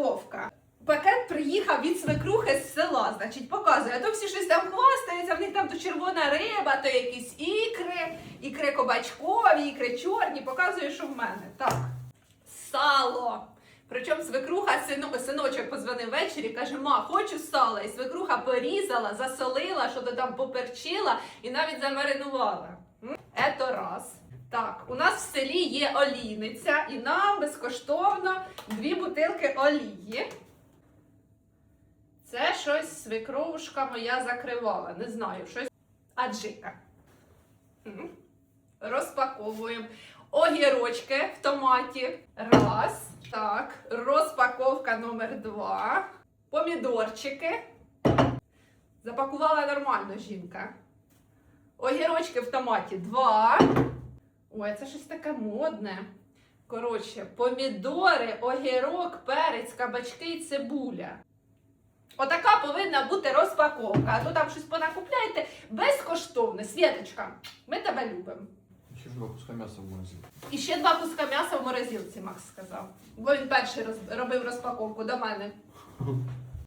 розпаковка. Пакет приїхав від свекрухи з села, значить, показує. А то всі щось там хвастаються, в них там то червона риба, то якісь ікри, ікри кабачкові, ікри чорні. Показує, що в мене. Так. Сало. Причому свекруха синочок позвонив ввечері, каже: ма, хочу сала. І свекруха порізала, засолила, що то там поперчила і навіть замаринувала. Ето раз. Так, у нас в селі є олійниця, і нам безкоштовно дві бутилки олії. Це щось свекровушка моя закривала. Не знаю, щось аджика. Розпаковуємо. Огірочки в томаті. Раз. Так. Розпаковка номер два. Помідорчики. Запакувала нормально жінка. Огірочки в томаті. Два. Ой, це щось таке модне. Коротше, помідори, огірок, перець, кабачки і цибуля. Отака повинна бути розпаковка. А то там щось понакупляєте безкоштовно. Світочка, ми тебе любимо. Ще ж два куска м'яса в морозилці. І ще два куска м'яса в морозилці, Макс сказав. Бо він перший роз- робив розпаковку до мене.